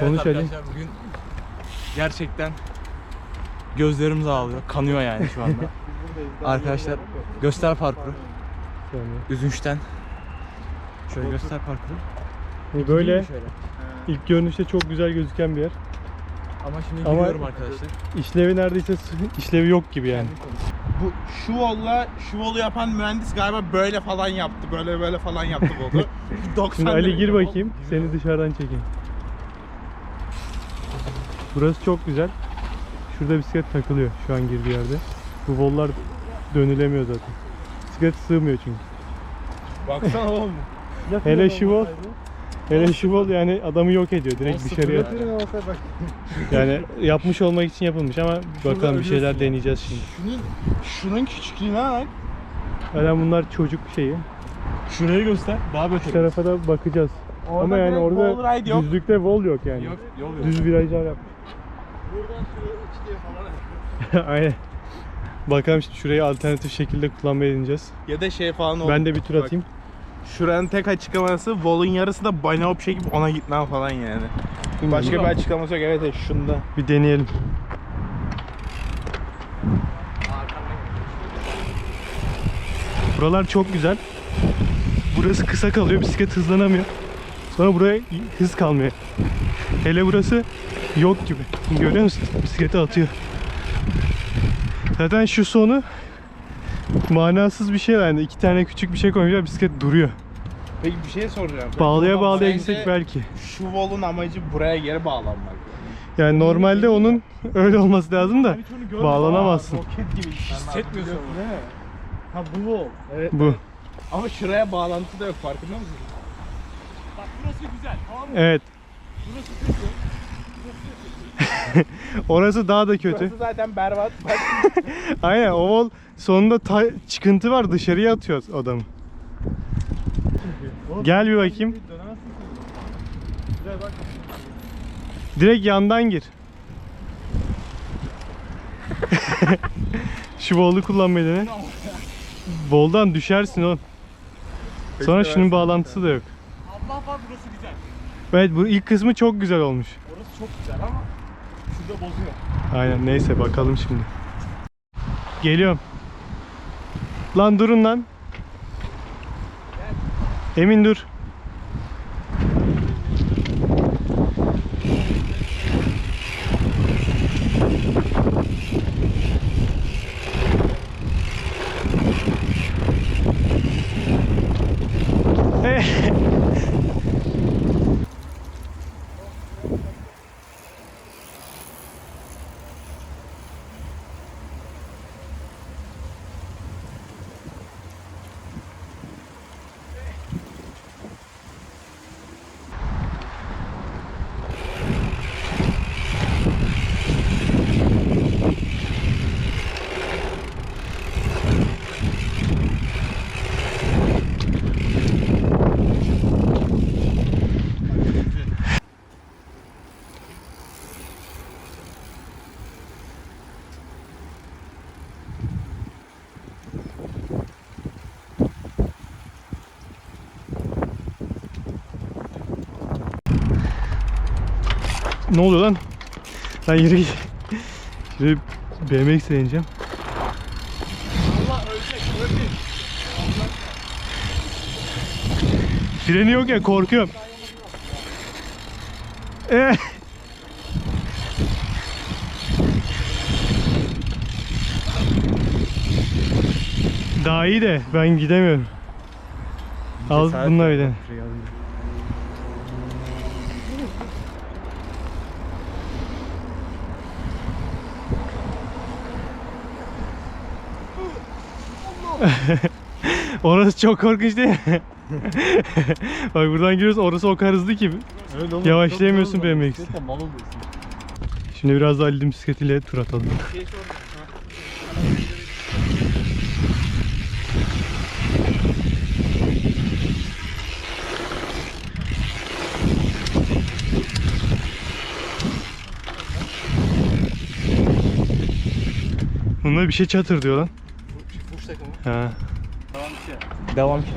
Konuş Ali. arkadaşlar bugün gerçekten gözlerimiz ağlıyor. Kanıyor yani şu anda. arkadaşlar göster parkuru. Yani. Üzünçten. Şöyle göster parkuru. Bu böyle şöyle? ilk görünüşte çok güzel gözüken bir yer. Ama şimdi Ama- gidiyorum arkadaşlar. İşlevi neredeyse işlevi yok gibi yani. Bu şu yolla şu yolu yapan mühendis galiba böyle falan yaptı. Böyle böyle falan yaptı bu. 90 Şimdi Ali gir bakayım. Seni dışarıdan çekeyim. Burası çok güzel. Şurada bisiklet takılıyor şu an girdiği yerde. Bu vollar dönülemiyor zaten. Bisiklet sığmıyor çünkü. Baksana oğlum. Hele şu vol, hele şu vol yani adamı yok ediyor direkt dışarıya. Yani yapmış olmak için yapılmış ama bakalım bir şeyler deneyeceğiz şimdi. Şunun şunun küçüklüğüne bak. Hala bunlar çocuk şeyi. Şurayı göster. Daha Şu tarafa da bakacağız. Orada ama yani orada yok. düzlükte vol yok yani. Yok, yol yok. Düz virajlar yapmış. Aynen. Bakalım şimdi şurayı alternatif şekilde kullanmayı deneyeceğiz. Ya da şey falan olur. Ben de bir tur Bak, atayım. Şuranın tek açıklaması Vol'un yarısı da banyo bir şey gibi ona gitmem falan yani. Başka bir açıklaması yok. Evet evet şunda. Bir deneyelim. Buralar çok güzel. Burası kısa kalıyor, bisiklet hızlanamıyor. Sonra buraya hız kalmıyor. Hele burası yok gibi. Görüyor musun? Bisikleti atıyor. Zaten şu sonu manasız bir şey yani. iki tane küçük bir şey koymuşlar, bisiklet duruyor. Peki bir şey soracağım. Bağlaya bağlaya gitsek belki. Şu Vol'un amacı buraya geri bağlanmak. Yani normalde onun öyle olması lazım da bağlanamazsın. Roket gibi. Hissetmiyorsun Değil mi? Ha bu Vol. Evet. Bu. Ama şuraya bağlantı da yok farkında mısın? Bak burası güzel tamam mı? Evet. Orası daha da kötü. Burası zaten berbat. Aynen o vol sonunda çıkıntı var dışarıya atıyoruz adamı. Gel bir bakayım. Direkt yandan gir. Şu voldu kullanmayı dene. Voldan düşersin oğlum. Sonra şunun bağlantısı da yok. Allah var burası güzel. Evet bu ilk kısmı çok güzel olmuş. Çok güzel ama şurada bozuyor. Aynen neyse bakalım şimdi. Geliyorum. Lan durun lan. Emin dur. Ne oluyor lan? Lan yürü git. Şimdi BMX deneyeceğim. Allah ölecek ölecek. Freni yok ya korkuyorum. Eh. Daha iyi de ben gidemiyorum. Al bununla bir Orası çok korkunç değil mi? Bak buradan giriyoruz orası o kadar hızlı ki yavaşlayamıyorsun BMX. Şimdi biraz daha Ali'nin bisikletiyle tur atalım. Bunda bir şey çatır diyor lan. Ha. Devam ki. Devam ki.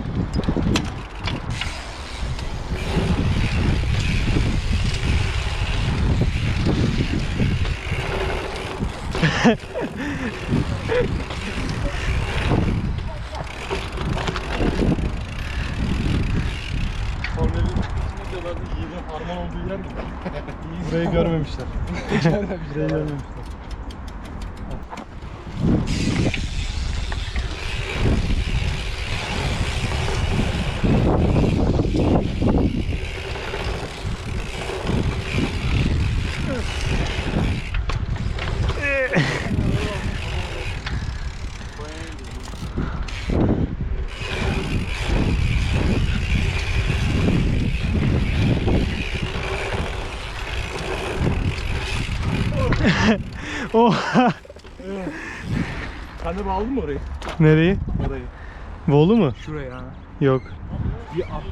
Kornel'in içinde diyorlardı yiğidin harman olduğu yer. Burayı görmemişler. Burayı görmemişler. Oha! Sen de bağladın mı orayı? Nereyi? Orayı. Bolu mu? Şuraya ha. Yok. Bir at.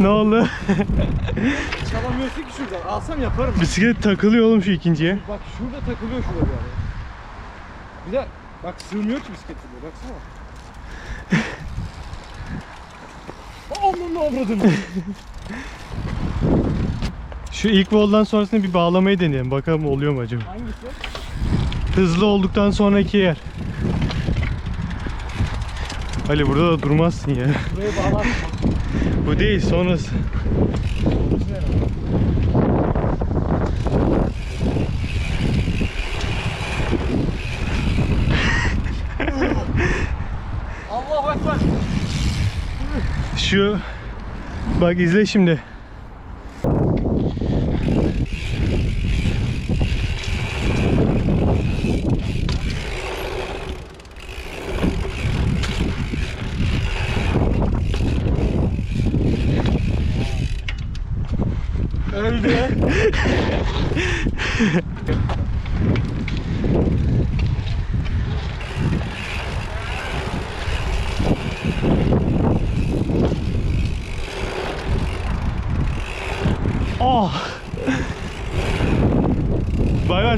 Ne oldu? Çalamıyorsun ki şuradan. Alsam yaparım. Bisiklet takılıyor oğlum şu ikinciye. Bak şurada takılıyor şurada bir ara. Bir de bak sığmıyor ki bisiklet buraya baksana. Aman ne avradın. Şu ilk voldan sonrasını bir bağlamayı deneyelim. Bakalım oluyor mu acaba? Hangisi? Hızlı olduktan sonraki yer. Ali burada da durmazsın ya. Buraya bağlar. Bu değil sonrası. Allahu Ekber. Şu bak izle şimdi.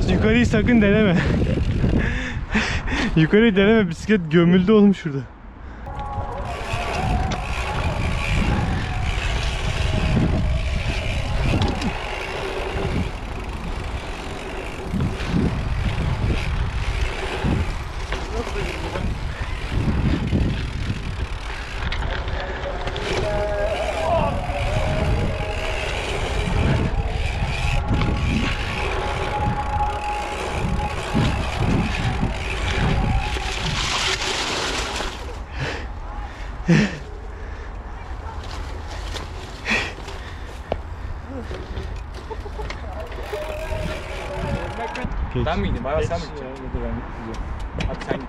Yukarıyı sakın deneme. yukarıyı deneme bisiklet gömüldü oğlum şurada. Geç. Ben mi gideyim? Bayağı sen mi gideceksin? Hadi sen git.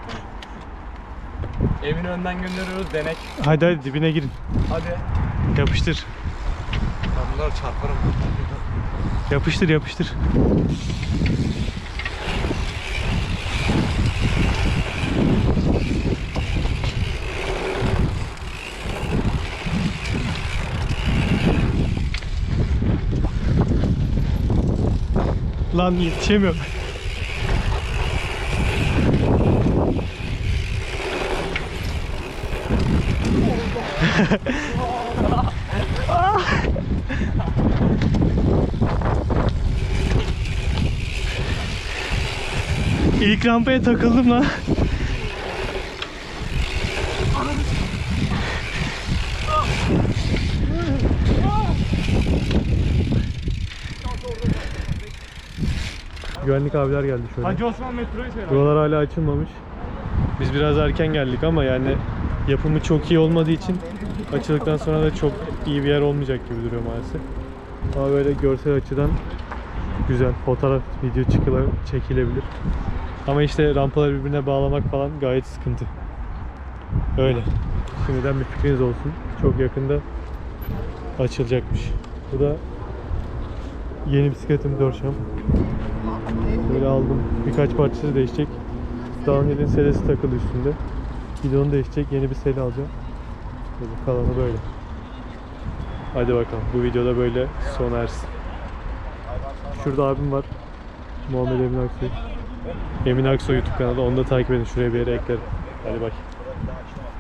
Evini önden gönderiyoruz denek. Hadi hadi dibine girin. Hadi. Yapıştır. Ben bunları çarparım. Yapıştır yapıştır. Lan yetişemiyorum. İlk rampaya takıldım lan. Güvenlik abiler geldi şöyle. Hacı Osman metroyu söyle. Buralar hala açılmamış. Biz biraz erken geldik ama yani yapımı çok iyi olmadığı için açıldıktan sonra da çok iyi bir yer olmayacak gibi duruyor maalesef. Ama böyle görsel açıdan güzel. Fotoğraf, video çıkıla, çekilebilir. Ama işte rampaları birbirine bağlamak falan gayet sıkıntı. Öyle. Şimdiden bir fikriniz olsun. Çok yakında açılacakmış. Bu da yeni bisikletim Dorsham. Böyle aldım. Birkaç parçası değişecek. Downhill'in selesi takılı üstünde. Gidonu değişecek. Yeni bir sele alacağım. Kalanı böyle. Hadi bakalım. Bu videoda böyle sona ersin. Şurada abim var. Muhammed Emin Aksoy. Emin Aksoy YouTube kanalı. Onu da takip edin. Şuraya bir yere eklerim. Hadi bak.